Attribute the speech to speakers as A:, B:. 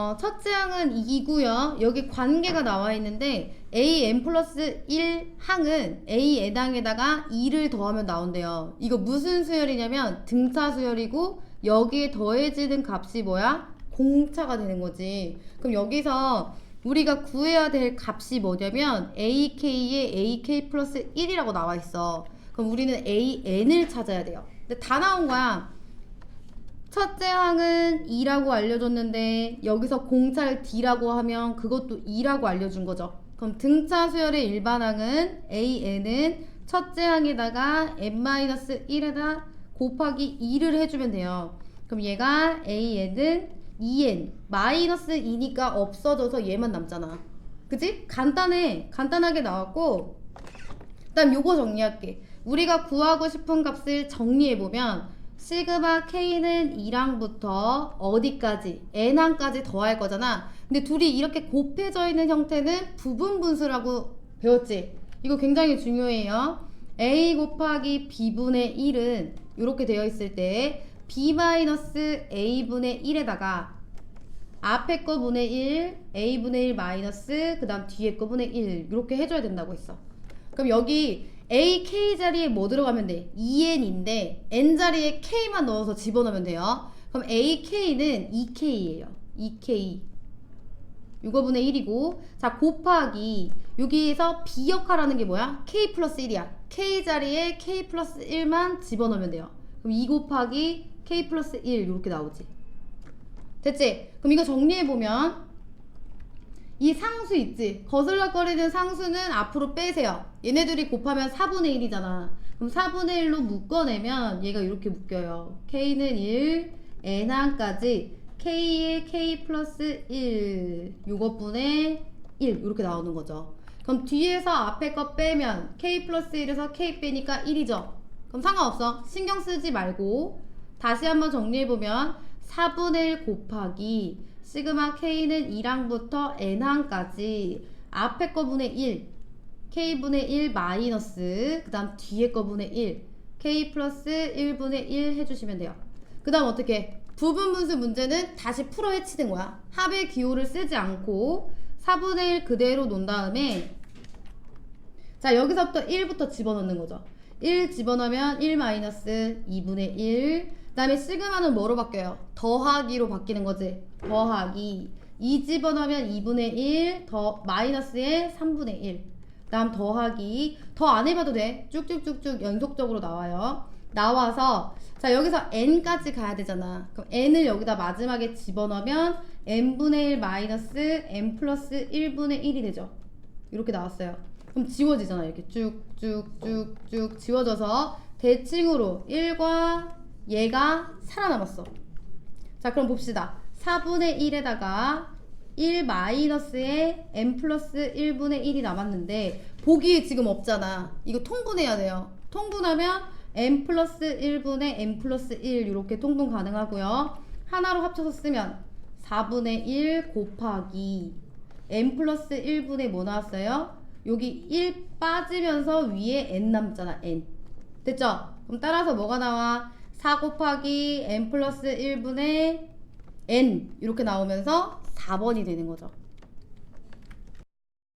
A: 어, 첫째 항은 2고요. 여기 관계가 나와 있는데 a n 플러스 1 항은 a n항에다가 2를 더하면 나온대요. 이거 무슨 수열이냐면 등차 수열이고 여기에 더해지는 값이 뭐야? 공차가 되는 거지. 그럼 여기서 우리가 구해야 될 값이 뭐냐면 ak에 ak 플러스 1이라고 나와 있어. 그럼 우리는 an을 찾아야 돼요. 근데 다 나온 거야. 첫째 항은 2라고 알려줬는데 여기서 공차를 D라고 하면 그것도 2라고 알려준 거죠. 그럼 등차 수열의 일반항은 AN은 첫째 항에다가 n-1에다 곱하기 2를 해주면 돼요. 그럼 얘가 AN은 2N 마이너스 2니까 없어져서 얘만 남잖아. 그지? 간단해. 간단하게 나왔고 일단 요거 정리할게. 우리가 구하고 싶은 값을 정리해보면 시그마 K는 2랑부터 어디까지? N항까지 더할 거잖아. 근데 둘이 이렇게 곱해져 있는 형태는 부분 분수라고 배웠지? 이거 굉장히 중요해요. A 곱하기 B분의 1은 이렇게 되어 있을 때 B-A분의 1에다가 앞에 거 분의 1, A분의 1 마이너스 그 다음 뒤에 거 분의 1 이렇게 해줘야 된다고 했어. 그럼 여기 A, K 자리에 뭐 들어가면 돼? 2N인데 N 자리에 K만 넣어서 집어넣으면 돼요. 그럼 A, K는 2K예요. 2K. 이거분의 1이고 자 곱하기 여기에서 B 역할하는 게 뭐야? K 플러스 1이야. K 자리에 K 플러스 1만 집어넣으면 돼요. 그럼 2 곱하기 K 플러스 1 이렇게 나오지. 됐지? 그럼 이거 정리해보면 이 상수 있지? 거슬러거리는 상수는 앞으로 빼세요. 얘네들이 곱하면 4분의 1이잖아. 그럼 4분의 1로 묶어내면 얘가 이렇게 묶여요. K는 1, N항까지 K의 K 플러스 1 요것분의 1 이렇게 나오는 거죠. 그럼 뒤에서 앞에 거 빼면 K 플러스 1에서 K 빼니까 1이죠. 그럼 상관없어. 신경 쓰지 말고 다시 한번 정리해보면 4분의 1 곱하기 시그마 K는 2랑부터 N항까지 앞에 거분의 1 K분의 1 마이너스 그 다음 뒤에 거분의 1 K 플러스 1분의 1 해주시면 돼요. 그 다음 어떻게? 부분 분수 문제는 다시 풀어 헤치는 거야. 합의 기호를 쓰지 않고 4분의 1 그대로 놓은 다음에 자 여기서부터 1부터 집어넣는 거죠 1 집어넣으면 1 마이너스 2분의 1 그 다음에 시그마는 뭐로 바뀌어요? 더하기로 바뀌는 거지. 더하기. 2 집어넣으면 2분의 1 더 마이너스에 3분의 1 다음 더하기. 더 안 해봐도 돼. 쭉쭉쭉쭉 연속적으로 나와요. 나와서 자 여기서 n까지 가야 되잖아. 그럼 n을 여기다 마지막에 집어넣으면 n분의 1 마이너스 n 플러스 1분의 1이 되죠. 이렇게 나왔어요 그럼 지워지잖아 이렇게 쭉쭉쭉쭉 지워져서 대칭으로 1과 얘가 살아남았어. 자 그럼 봅시다. 4분의 1에다가 1 마이너스에 n 플러스 1분의 1이 남았는데 보기에 지금 없잖아. 이거 통분해야 돼요. 통분하면 n 플러스 1분의 n 플러스 1 이렇게 통분 가능하고요. 하나로 합쳐서 쓰면 4분의 1 곱하기 n 플러스 1분의 뭐 나왔어요? 여기 1 빠지면서 위에 n 남잖아 n 됐죠? 그럼 따라서 뭐가 나와? 4 곱하기 n 플러스 1분의 n 이렇게 나오면서 4번이 되는 거죠.